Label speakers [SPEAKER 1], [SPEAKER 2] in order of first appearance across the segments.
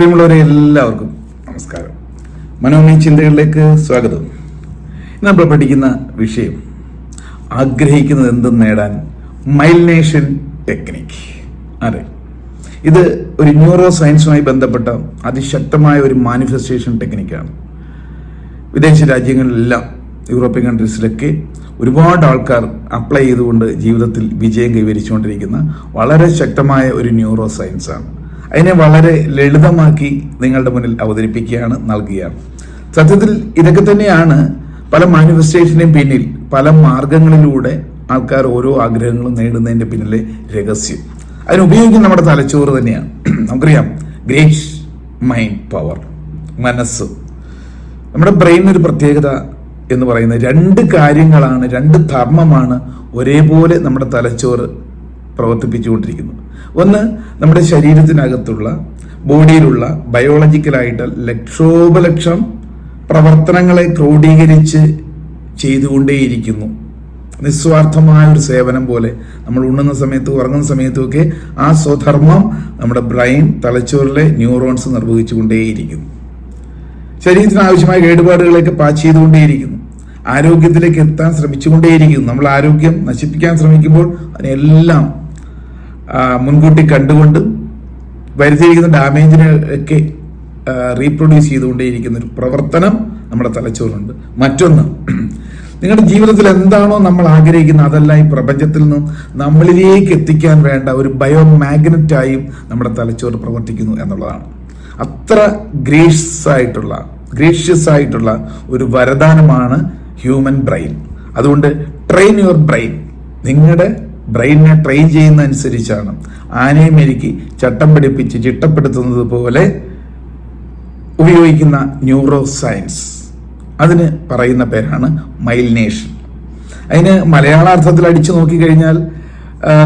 [SPEAKER 1] പ്രിയമുള്ളവരെ എല്ലാവർക്കും നമസ്കാരം. മനോമയ ചിന്തകളിലേക്ക് സ്വാഗതം. നമ്മൾ പഠിക്കുന്ന വിഷയം ആഗ്രഹിക്കുന്നത് എന്തും നേടാൻ മൈൽനേഷൻ ടെക്നിക് അതെ. ഇത് ഒരു ന്യൂറോ സയൻസുമായി ബന്ധപ്പെട്ട അതിശക്തമായ ഒരു മാനിഫെസ്റ്റേഷൻ ടെക്നിക്കാണ്. വിദേശ രാജ്യങ്ങളിലെല്ലാം യൂറോപ്യൻ കൺട്രീസിലൊക്കെ ഒരുപാട് ആൾക്കാർ അപ്ലൈ ചെയ്തുകൊണ്ട് ജീവിതത്തിൽ വിജയം കൈവരിച്ചുകൊണ്ടിരിക്കുന്ന വളരെ ശക്തമായ ഒരു ന്യൂറോ സയൻസാണ് അതിനെ വളരെ ലളിതമാക്കി നിങ്ങളുടെ മുന്നിൽ അവതരിപ്പിക്കുകയാണ് നൽകുകയാണ്. സത്യത്തിൽ ഇതൊക്കെ തന്നെയാണ് പല മാനിഫെസ്റ്റേഷനും പിന്നിൽ പല മാർഗങ്ങളിലൂടെ ആൾക്കാർ ഓരോ ആഗ്രഹങ്ങളും നേടുന്നതിന്റെ പിന്നിലെ രഹസ്യം. അതിനുപയോഗിക്കുന്ന നമ്മുടെ തലച്ചോറ് തന്നെയാണ്. നമുക്കറിയാം ഗ്രേറ്റ് മൈൻഡ് പവർ മനസ്സ്. നമ്മുടെ ബ്രെയിനൊരു പ്രത്യേകത എന്ന് പറയുന്നത് രണ്ട് കാര്യങ്ങളാണ് രണ്ട് ധർമ്മമാണ് ഒരേപോലെ നമ്മുടെ തലച്ചോറ് പ്രവർത്തിപ്പിച്ചുകൊണ്ടിരിക്കുന്നത് ഒന്ന് നമ്മുടെ ശരീരത്തിനകത്തുള്ള ബോഡിയിലുള്ള ബയോളജിക്കലായിട്ട് ലക്ഷോപലക്ഷം പ്രവർത്തനങ്ങളെ ക്രോഡീകരിച്ച് ചെയ്തുകൊണ്ടേയിരിക്കുന്നു. നിസ്വാർത്ഥമായ ഒരു സേവനം പോലെ നമ്മൾ ഉണ്ണുന്ന സമയത്തും ഉറങ്ങുന്ന സമയത്തും ഒക്കെ ആ സ്വധർമ്മം നമ്മുടെ ബ്രെയിൻ തലച്ചോറിലെ ന്യൂറോൺസ് നിർവഹിച്ചുകൊണ്ടേയിരിക്കുന്നു. ശരീരത്തിന് ആവശ്യമായ കേടുപാടുകളൊക്കെ പാച്ച് ചെയ്തുകൊണ്ടേയിരിക്കുന്നു. ആരോഗ്യത്തിലേക്ക് എത്താൻ ശ്രമിച്ചുകൊണ്ടേയിരിക്കുന്നു. നമ്മൾ ആരോഗ്യം നശിപ്പിക്കാൻ ശ്രമിക്കുമ്പോൾ അതിനെല്ലാം മുൻകൂട്ടി കണ്ടുകൊണ്ട് വരുത്തിയിരിക്കുന്ന ഡാമേജിനെ ഒക്കെ റീപ്രൊഡ്യൂസ് ചെയ്തുകൊണ്ടേയിരിക്കുന്ന ഒരു പ്രവർത്തനം നമ്മുടെ തലച്ചോറുണ്ട് മറ്റൊന്ന് നിങ്ങളുടെ ജീവിതത്തിൽ എന്താണോ നമ്മൾ ആഗ്രഹിക്കുന്നത് അതെല്ലാം ഈ പ്രപഞ്ചത്തിൽ നിന്നും നമ്മളിലേക്ക് എത്തിക്കാൻ വേണ്ട ഒരു ബയോ മാഗ്നറ്റായും നമ്മുടെ തലച്ചോറ് പ്രവർത്തിക്കുന്നു എന്നുള്ളതാണ്. അത്ര ഗ്രേഷ്യസ് ആയിട്ടുള്ള ഗ്രേഷ്യസ് ആയിട്ടുള്ള ഒരു വരദാനമാണ് ഹ്യൂമൻ ബ്രെയിൻ. അതുകൊണ്ട് ട്രെയിൻ യുവർ ബ്രെയിൻ. നിങ്ങളുടെ ബ്രെയിനിനെ ട്രെയിൻ ചെയ്യുന്ന അനുസരിച്ചാണ് ആനയെ മെരുക്കി ചട്ടം പിടിപ്പിച്ച് ചിട്ടപ്പെടുത്തുന്നത് പോലെ ഉപയോഗിക്കുന്ന ന്യൂറോ സയൻസ് അതിന് പറയുന്ന പേരാണ് മൈൽനേഷൻ അതിന് മലയാളാർത്ഥത്തിൽ അടിച്ചു നോക്കിക്കഴിഞ്ഞാൽ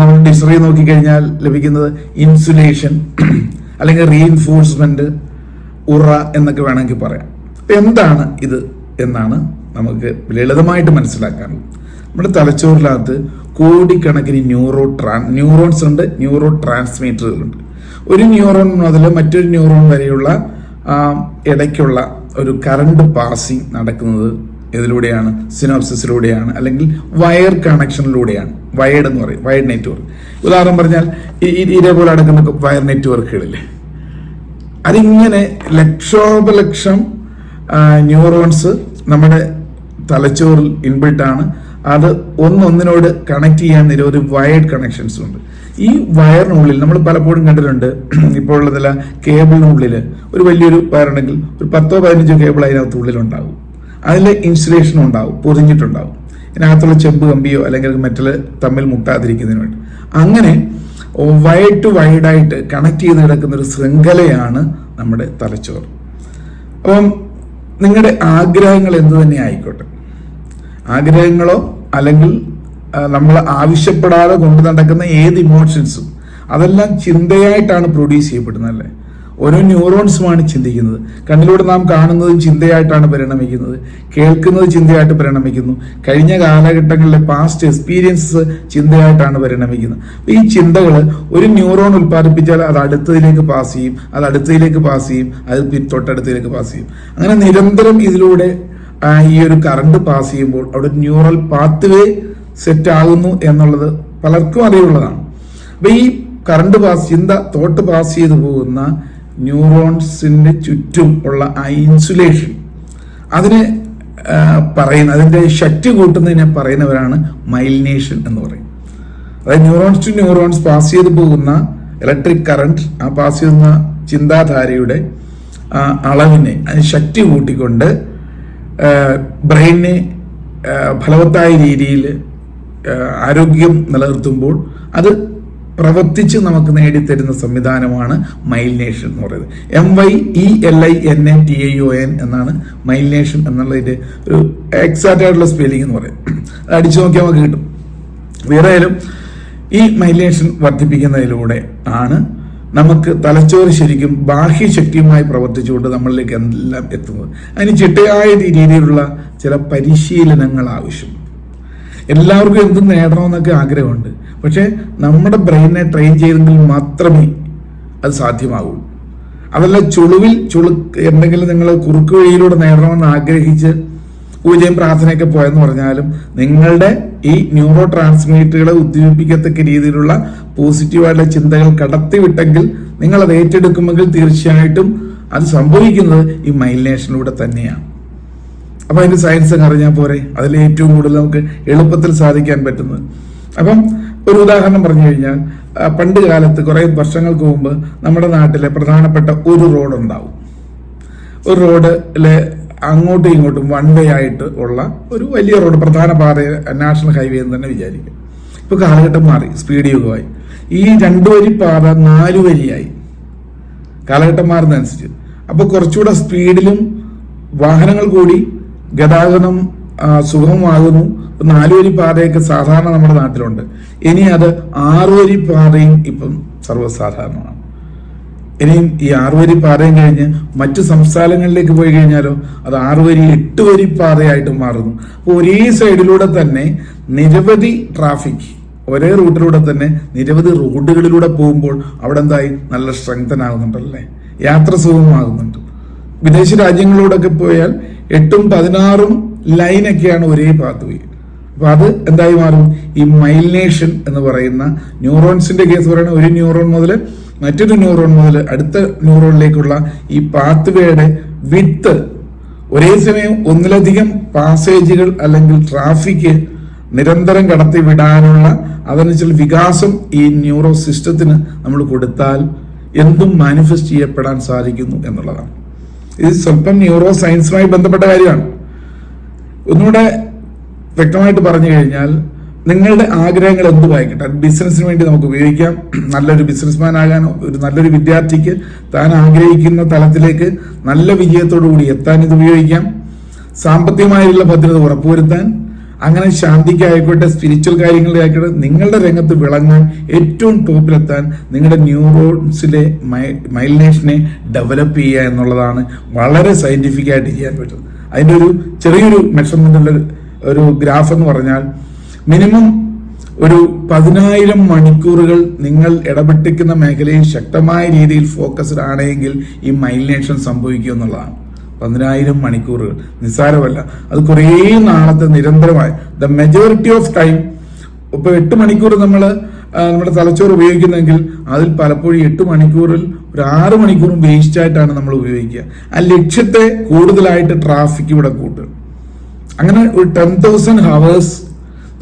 [SPEAKER 1] നമ്മൾ ഡിക്ഷണറി നോക്കിക്കഴിഞ്ഞാൽ ലഭിക്കുന്നത് ഇൻസുലേഷൻ അല്ലെങ്കിൽ റീഇൻഫോഴ്സ്മെന്റ് ഉറ എന്നൊക്കെ വേണമെങ്കിൽ പറയാം. അപ്പം എന്താണ് ഇത് എന്നാണ് നമുക്ക് ലളിതമായിട്ട് മനസ്സിലാക്കാനുള്ളത്. നമ്മുടെ തലച്ചോറിനകത്ത് കോടിക്കണക്കിന് ന്യൂറോ ട്രാൻ ന്യൂറോൺസ് ഉണ്ട് ന്യൂറോ ട്രാൻസ്മീറ്ററുകളുണ്ട്. ഒരു ന്യൂറോൺ മുതൽ മറ്റൊരു ന്യൂറോൺ വരെയുള്ള ഇടയ്ക്കുള്ള ഒരു കറണ്ട് പാസിംഗ് നടക്കുന്നത് ഇതിലൂടെയാണ് സിനോപ്സിസിലൂടെയാണ് അല്ലെങ്കിൽ വയർ കണക്ഷനിലൂടെയാണ് വയർഡ് എന്ന് പറയും വയർഡ് നെറ്റ്വർക്ക് ഉദാഹരണം പറഞ്ഞാൽ ഇതേപോലെ നടക്കുന്ന വയർ നെറ്റ്വർക്കുകളില്ലേ അതിങ്ങനെ ലക്ഷോപലക്ഷം ന്യൂറോൺസ് നമ്മുടെ തലച്ചോറിൽ ഇൻബിൾട്ടാണ് അത് ഒന്നൊന്നിനോട് കണക്ട് ചെയ്യാൻ നിരവധി വയർഡ് കണക്ഷൻസ് ഉണ്ട്. ഈ വയറിനുള്ളിൽ നമ്മൾ പലപ്പോഴും കണ്ടിട്ടുണ്ട് ഇപ്പോൾ ഉള്ളതല്ല കേബിളിനുള്ളിൽ ഒരു വലിയൊരു വയറുണ്ടെങ്കിൽ ഒരു പത്തോ പതിനഞ്ചോ കേബിൾ അതിനകത്ത് ഉള്ളിലുണ്ടാവും. അതിൽ ഇൻസുലേഷൻ ഉണ്ടാവും പൊതിഞ്ഞിട്ടുണ്ടാവും. ഇതിനകത്തുള്ള ചെമ്പ് കമ്പിയോ അല്ലെങ്കിൽ മെറ്റൽ തമ്മിൽ മുട്ടാതിരിക്കുന്നതിന് വേണ്ടി. അങ്ങനെ വൈഡ് ടു വൈഡായിട്ട് കണക്ട് ചെയ്ത് കിടക്കുന്ന ഒരു ശൃംഖലയാണ് നമ്മുടെ തലച്ചോറ്. അപ്പം നിങ്ങളുടെ ആഗ്രഹങ്ങൾ എന്തു തന്നെ ആയിക്കോട്ടെ. ആഗ്രഹങ്ങളോ അല്ലെങ്കിൽ നമ്മൾ ആവശ്യപ്പെടാതെ കൊണ്ടു നടക്കുന്ന ഏത് ഇമോഷൻസും അതെല്ലാം ചിന്തയായിട്ടാണ് പ്രൊഡ്യൂസ് ചെയ്യപ്പെടുന്നത് അല്ലേ? ഓരോ ന്യൂറോൺസുമാണ് ചിന്തിക്കുന്നത്. കണ്ണിലൂടെ നാം കാണുന്നതും ചിന്തയായിട്ടാണ് പരിണമിക്കുന്നത്. കേൾക്കുന്നത് ചിന്തയായിട്ട് പരിണമിക്കുന്നു. കഴിഞ്ഞ കാലഘട്ടങ്ങളിലെ പാസ്റ്റ് എക്സ്പീരിയൻസ് ചിന്തയായിട്ടാണ് പരിണമിക്കുന്നത്. ഈ ചിന്തകൾ ഒരു ന്യൂറോൺ ഉൽപ്പാദിപ്പിച്ചാൽ അത് അടുത്തതിലേക്ക് പാസ് ചെയ്യും അത് അടുത്തതിലേക്ക് പാസ് ചെയ്യും അത് തൊട്ടടുത്തിലേക്ക് പാസ് ചെയ്യും. അങ്ങനെ നിരന്തരം ഇതിലൂടെ ആ, ഈ ഒരു കറണ്ട് പാസ് ചെയ്യുമ്പോൾ അവിടെ ന്യൂറൽ പാത്വേ സെറ്റ് ആകുന്നു എന്നുള്ളത് പലർക്കും അറിയുള്ളതാണ് അപ്പൊ ഈ കറണ്ട് പാസ് ചിന്ത തോട്ട് പാസ് ചെയ്തു പോകുന്ന ന്യൂറോൺസിന്റെ ചുറ്റും ഉള്ള ആ ഇൻസുലേഷൻ അതിന് പറയുന്ന അതിന്റെ ശക്തി കൂട്ടുന്നതിനെ പറയുന്നവരാണ് മൈലിനേഷൻ എന്ന് പറയും. അതായത് ന്യൂറോൺസ് ടു ന്യൂറോൺസ് പാസ് ചെയ്ത് പോകുന്ന ഇലക്ട്രിക് കറണ്ട് ആ പാസ് ചെയ്യുന്ന ചിന്താധാരയുടെ അളവിനെ അതിന് ശക്തി കൂട്ടിക്കൊണ്ട് ബ്രെയിനെ ഫലവത്തായ രീതിയിൽ ആരോഗ്യം നിലനിർത്തുമ്പോൾ അത് പ്രവർത്തിച്ച് നമുക്ക് നേടിത്തരുന്ന സംവിധാനമാണ് മൈലിനേഷൻ എന്ന് പറയുന്നത്. M Y E L I N A T I O N എന്നാണ് മൈലിനേഷൻ എന്നുള്ളതിന്റെ ഒരു എക്സാക്റ്റ് ആയിട്ടുള്ള സ്പെല്ലിംഗ് എന്ന് പറയും അത് അടിച്ചു നോക്കിയാൽ നമുക്ക് കിട്ടും. വേറെ ഈ മൈലിനേഷൻ വർദ്ധിപ്പിക്കുന്നതിലൂടെ ആണ് നമുക്ക് തലച്ചോറ് ശരിക്കും ബാഹ്യ ശക്തിയുമായി പ്രവർത്തിച്ചുകൊണ്ട് നമ്മളിലേക്ക് എല്ലാം എത്തുന്നത്. അതിന് ചിട്ടയായ രീതിയിലുള്ള ചില പരിശീലനങ്ങൾ ആവശ്യമുണ്ട് എല്ലാവർക്കും എന്തും നേടണമെന്നൊക്കെ ആഗ്രഹമുണ്ട്. പക്ഷേ നമ്മുടെ ബ്രെയിനെ ട്രെയിൻ ചെയ്തെങ്കിൽ മാത്രമേ അത് സാധ്യമാകൂ. അതല്ല ചുളുവിൽ ചുളു എന്തെങ്കിലും നിങ്ങൾ കുറുക്ക് വഴിയിലൂടെ നേടണമെന്ന് ആഗ്രഹിച്ച് പൂജയും പ്രാർത്ഥനയൊക്കെ പോയെന്ന് പറഞ്ഞാലും നിങ്ങളുടെ ഈ ന്യൂറോ ട്രാൻസ്മീറ്ററുകളെ ഉദ്ദീപിക്കത്തക്ക രീതിയിലുള്ള പോസിറ്റീവായിട്ടുള്ള ചിന്തകൾ കടത്തിവിട്ടെങ്കിൽ നിങ്ങൾ അത് ഏറ്റെടുക്കുമെങ്കിൽ തീർച്ചയായിട്ടും അത് സംഭവിക്കുന്നത് ഈ മൈലിനേഷനിലൂടെ തന്നെയാണ്. അപ്പൊ അതിന്റെ സയൻസ് അറിഞ്ഞാൽ പോരെ? അതിൽ ഏറ്റവും കൂടുതൽ നമുക്ക് എളുപ്പത്തിൽ സാധിക്കാൻ പറ്റുന്നത്. അപ്പം ഒരു ഉദാഹരണം പറഞ്ഞു കഴിഞ്ഞാൽ പണ്ട് കാലത്ത് കുറെ വർഷങ്ങൾക്ക് മുമ്പ് നമ്മുടെ നാട്ടിലെ പ്രധാനപ്പെട്ട ഒരു റോഡ് ഉണ്ടാവും ഒരു റോഡിൽ അങ്ങോട്ടും ഇങ്ങോട്ടും വൺ വേ ആയിട്ട് ഉള്ള ഒരു വലിയ റോഡ് പ്രധാന പാത നാഷണൽ ഹൈവേ എന്ന് തന്നെ വിചാരിക്കും. ഇപ്പൊ കാലഘട്ടം മാറി സ്പീഡ് യുഗമായി ഈ രണ്ടു വരി പാത നാലു വരിയായി. കാലഘട്ടം മാറുന്നതനുസരിച്ച്. അപ്പോൾ കുറച്ചുകൂടെ സ്പീഡിലും വാഹനങ്ങൾ കൂടി ഗതാഗതം സുഗമമാകുന്നു. നാലു നാലുവരി പാതയൊക്കെ സാധാരണ നമ്മുടെ നാട്ടിലുണ്ട്. ഇനി അത് ആറുവരി പാതയും ഇപ്പം സർവസാധാരണമാണ്. ഇനിയും ഈ ആറുവരി പാതയും കഴിഞ്ഞ് മറ്റു സംസ്ഥാനങ്ങളിലേക്ക് പോയി കഴിഞ്ഞാലോ അത് ആറുവരി എട്ട് വരി പാതയായിട്ട് മാറുന്നു. അപ്പോൾ ഒരേ സൈഡിലൂടെ തന്നെ നിരവധി ട്രാഫിക് ഒരേ റൂട്ടിലൂടെ തന്നെ നിരവധി റോഡുകളിലൂടെ പോകുമ്പോൾ അവിടെ എന്തായി? നല്ല സ്ട്രെങ്തൻ ആകുന്നുണ്ടല്ലേ? യാത്ര സുഗമമാകുന്നുണ്ട്. വിദേശ രാജ്യങ്ങളിലൂടെയൊക്കെ പോയാൽ എട്ടും പതിനാറും ലൈനൊക്കെയാണ് ഒരേ പാത്ത് വേ അപ്പൊ അത് എന്തായി മാറും? ഈ മൈലിനേഷൻ എന്ന് പറയുന്ന ന്യൂറോൺസിന്റെ കേസ് പറയുന്ന ഒരു ന്യൂറോൺ മുതൽ മറ്റൊരു ന്യൂറോൺ മുതൽ അടുത്ത ന്യൂറോണിലേക്കുള്ള ഈ പാത്ത് വേയുടെ വിത്ത് ഒരേ സമയം ഒന്നിലധികം പാസേജുകൾ അല്ലെങ്കിൽ ട്രാഫിക് നിരന്തരം കടത്തി വിടാനുള്ള അതനുസരിച്ച് വികാസം ഈ ന്യൂറോ സിസ്റ്റത്തിന് നമ്മൾ കൊടുത്താൽ എന്തും മാനിഫെസ്റ്റ് ചെയ്യപ്പെടാൻ സാധിക്കുന്നു എന്നുള്ളതാണ്. ഇത് സ്വല്പം ന്യൂറോ സയൻസുമായി ബന്ധപ്പെട്ട കാര്യമാണ്. ഒന്നുകൂടെ വ്യക്തമായിട്ട് പറഞ്ഞു കഴിഞ്ഞാൽ നിങ്ങളുടെ ആഗ്രഹങ്ങൾ എന്തുമായിക്കട്ടെ ബിസിനസ്സിന് വേണ്ടി നമുക്ക് ഉപയോഗിക്കാം. നല്ലൊരു ബിസിനസ്മാൻ ആകാനോ ഒരു നല്ലൊരു വിദ്യാർത്ഥിക്ക് താൻ ആഗ്രഹിക്കുന്ന തലത്തിലേക്ക് നല്ല വിജയത്തോടു കൂടി എത്താൻ ഇത് ഉപയോഗിക്കാം. സാമ്പത്തികമായുള്ള ഭദ്രത ഉറപ്പുവരുത്താൻ അങ്ങനെ ശാന്തിക്കായിക്കോട്ടെ സ്പിരിച്വൽ കാര്യങ്ങളുടെ ആയിക്കോട്ടെ നിങ്ങളുടെ രംഗത്ത് വിളങ്ങാൻ ഏറ്റവും ടോപ്പിലെത്താൻ നിങ്ങളുടെ ന്യൂറോൺസിലെ മൈ മൈലിനേഷനെ ഡെവലപ്പ് ചെയ്യുക എന്നുള്ളതാണ് വളരെ സയന്റിഫിക്കായിട്ട് ചെയ്യാൻ പറ്റുന്നത്. അതിന്റെ ഒരു ചെറിയൊരു മെഷർമെന്റിന്റെ ഒരു ഗ്രാഫ് എന്ന് പറഞ്ഞാൽ മിനിമം ഒരു പതിനായിരം മണിക്കൂറുകൾ നിങ്ങൾ ഇടപെട്ടിക്കുന്ന മേഖലയിൽ ശക്തമായ രീതിയിൽ ഫോക്കസ്ഡ് ആണെങ്കിൽ ഈ മൈലിനേഷൻ സംഭവിക്കും എന്നുള്ളതാണ്. പതിനായിരം മണിക്കൂറുകൾ. നിസ്സാരമല്ല. അത് കുറേ നാളത്തെ നിരന്തരമായി. ദ മെജോറിറ്റി ഓഫ് ടൈം ഇപ്പൊ എട്ട് മണിക്കൂർ നമ്മൾ നമ്മുടെ തലച്ചോറ് ഉപയോഗിക്കുന്നെങ്കിൽ അതിൽ പലപ്പോഴും എട്ട് മണിക്കൂറിൽ ഒരു ആറ് മണിക്കൂറും വേസ്റ്റ് ആയിട്ടാണ് നമ്മൾ ഉപയോഗിക്കുക. ആ ലക്ഷ്യത്തെ കൂടുതലായിട്ട് ട്രാഫിക് ഇവിടെ കൂട്ടുക. അങ്ങനെ ഒരു ടെൻ തൗസൻഡ് ഹവേഴ്സ്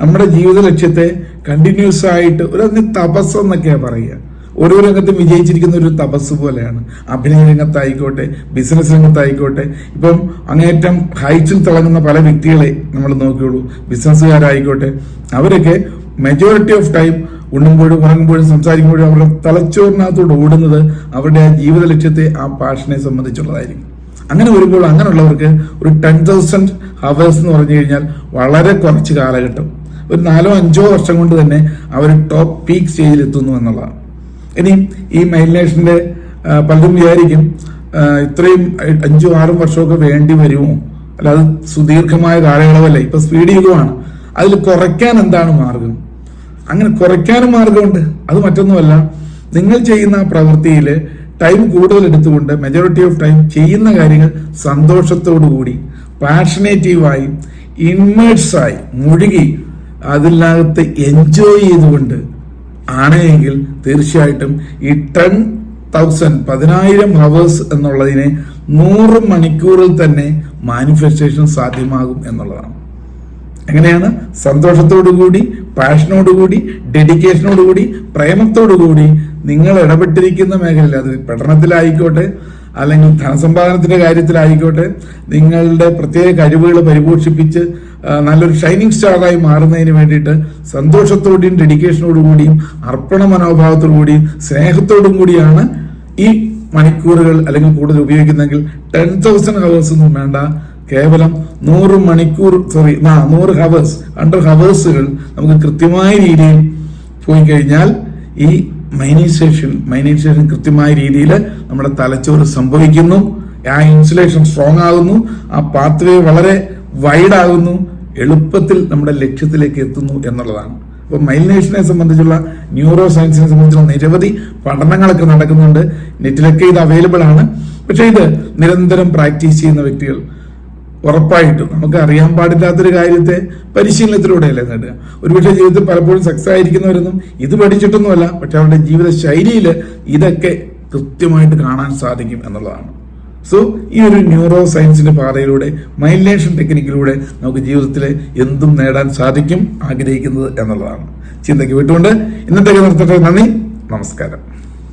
[SPEAKER 1] നമ്മുടെ ജീവിത ലക്ഷ്യത്തെ കണ്ടിന്യൂസ് ആയിട്ട് ഒരു അതിന് തപസ് എന്നൊക്കെയാണ് പറയുക. ഓരോ രംഗത്തും വിജയിച്ചിരിക്കുന്ന ഒരു തപസ് പോലെയാണ്. അഭിനയ രംഗത്തായിക്കോട്ടെ ബിസിനസ് രംഗത്തായിക്കോട്ടെ ഇപ്പം അങ്ങേറ്റം ഹൈറ്റ്സിൽ തിളങ്ങുന്ന പല വ്യക്തികളെ നമ്മൾ നോക്കിയുള്ളൂ. ബിസിനസ്സുകാരായിക്കോട്ടെ അവരൊക്കെ മെജോറിറ്റി ഓഫ് ടൈം ഉണ്ണുമ്പോഴും ഉറങ്ങുമ്പോഴും സംസാരിക്കുമ്പോഴും അവരുടെ തലച്ചോറിനകത്തോട് ഓടുന്നത് അവരുടെ ആ ജീവിത ലക്ഷ്യത്തെ ആ പാഷനെ സംബന്ധിച്ചുള്ളതായിരിക്കും. അങ്ങനെ വരുമ്പോൾ അങ്ങനെയുള്ളവർക്ക് ഒരു ടെൻ തൗസൻഡ് ഹവേഴ്സ് എന്ന് പറഞ്ഞു കഴിഞ്ഞാൽ വളരെ കുറച്ച് കാലഘട്ടം. ഒരു നാലോ അഞ്ചോ വർഷം കൊണ്ട് തന്നെ അവർ ടോപ്പ് പീക്ക് സ്റ്റേജിൽ എത്തുന്നു എന്നുള്ളതാണ്. ഇനി ഈ മൈലിനേഷന്റെ പലരും വിചാരിക്കും ഇത്രയും അഞ്ചോ ആറും വർഷമൊക്കെ വേണ്ടി വരുമോ? അല്ല അത് സുദീർഘമായ കാലയളവല്ല? ഇപ്പൊ സ്പീഡ് യുഗമാണ്. അതിൽ കുറയ്ക്കാൻ എന്താണ് മാർഗം? അങ്ങനെ കുറയ്ക്കാനും മാർഗമുണ്ട്. അത് മറ്റൊന്നുമല്ല നിങ്ങൾ ചെയ്യുന്ന പ്രവൃത്തിയിൽ ടൈം കൂടുതൽ എടുത്തുകൊണ്ട് മെജോറിറ്റി ഓഫ് ടൈം ചെയ്യുന്ന കാര്യങ്ങൾ സന്തോഷത്തോടു കൂടി പാഷനേറ്റീവായി ഇൻവേഴ്സായി മുഴുകി അതിനകത്ത് എൻജോയ് ചെയ്തുകൊണ്ട് ആണെങ്കിൽ തീർച്ചയായിട്ടും ഈ ടെൻ തൗസൻഡ് പതിനായിരം ഹവേഴ്സ് എന്നുള്ളതിനെ നൂറ് മണിക്കൂറിൽ തന്നെ മാനിഫെസ്റ്റേഷൻ സാധ്യമാകും എന്നുള്ളതാണ്. എങ്ങനെയാണ്? സന്തോഷത്തോടുകൂടി പാഷനോടുകൂടി ഡെഡിക്കേഷനോടുകൂടി പ്രേമത്തോടുകൂടി നിങ്ങൾ ഇടപെട്ടിരിക്കുന്ന മേഖലയിൽ അത് പഠനത്തിലായിക്കോട്ടെ അല്ലെങ്കിൽ ധനസമ്പാദനത്തിന്റെ കാര്യത്തിലായിക്കോട്ടെ നിങ്ങളുടെ പ്രത്യേക കഴിവുകൾ പരിപോഷിപ്പിച്ച് നല്ലൊരു ഷൈനിങ് സ്റ്റാറായി മാറുന്നതിന് വേണ്ടിയിട്ട് സന്തോഷത്തോടെയും ഡെഡിക്കേഷനോടും കൂടിയും അർപ്പണ മനോഭാവത്തോടു കൂടിയും സ്നേഹത്തോടും കൂടിയാണ് ഈ മണിക്കൂറുകൾ അല്ലെങ്കിൽ കൂടുതൽ ഉപയോഗിക്കുന്നെങ്കിൽ ടെൻ തൗസൻഡ് ഹവേഴ്സ് ഒന്നും വേണ്ട. കേവലം നൂറ് മണിക്കൂർ സോറി ആ നൂറ് ഹവേഴ്സ് ഹൺഡ്രഡ് ഹവേഴ്സുകൾ നമുക്ക് കൃത്യമായ രീതിയിൽ പോയി കഴിഞ്ഞാൽ ഈ മൈനൈസേഷൻ മൈനൈസേഷൻ കൃത്യമായ രീതിയിൽ നമ്മുടെ തലച്ചോറ് സംഭവിക്കുന്നു. ആ ഇൻസുലേഷൻ സ്ട്രോങ് ആകുന്നു. ആ പാത്വേ വളരെ വൈഡ് ആകുന്നു. എളുപ്പത്തിൽ നമ്മുടെ ലക്ഷ്യത്തിലേക്ക് എത്തുന്നു എന്നുള്ളതാണ്. അപ്പോൾ മൈലിനേഷനെ സംബന്ധിച്ചുള്ള ന്യൂറോ സയൻസിനെ സംബന്ധിച്ചുള്ള നിരവധി പഠനങ്ങളൊക്കെ നടക്കുന്നുണ്ട്. നെറ്റിലൊക്കെ ഇത് അവൈലബിൾ ആണ്. പക്ഷേ ഇത് നിരന്തരം പ്രാക്ടീസ് ചെയ്യുന്ന വ്യക്തികൾ ഉറപ്പായിട്ടും. നമുക്ക് അറിയാൻ പാടില്ലാത്തൊരു കാര്യത്തെ പരിശീലനത്തിലൂടെയല്ലേ നേടുക. ഒരുപക്ഷെ ജീവിതത്തിൽ പലപ്പോഴും സക്സസ് ആയിരിക്കുന്നവരൊന്നും ഇത് പഠിച്ചിട്ടൊന്നുമല്ല പക്ഷെ അവരുടെ ജീവിത ശൈലിയിൽ ഇതൊക്കെ കൃത്യമായിട്ട് കാണാൻ സാധിക്കും എന്നുള്ളതാണ്. സോ ഈ ഒരു ന്യൂറോ സയൻസിന്റെ പാതയിലൂടെ മൈലേഷൻ ടെക്നിക്കിലൂടെ നമുക്ക് ജീവിതത്തിൽ എന്തും നേടാൻ സാധിക്കും ആഗ്രഹിക്കുന്നത് എന്നുള്ളതാണ്. ചിന്തയ്ക്ക് വിട്ടുകൊണ്ട് ഇന്നത്തേക്ക് നിർത്തട്ടെ നന്ദി നമസ്കാരം.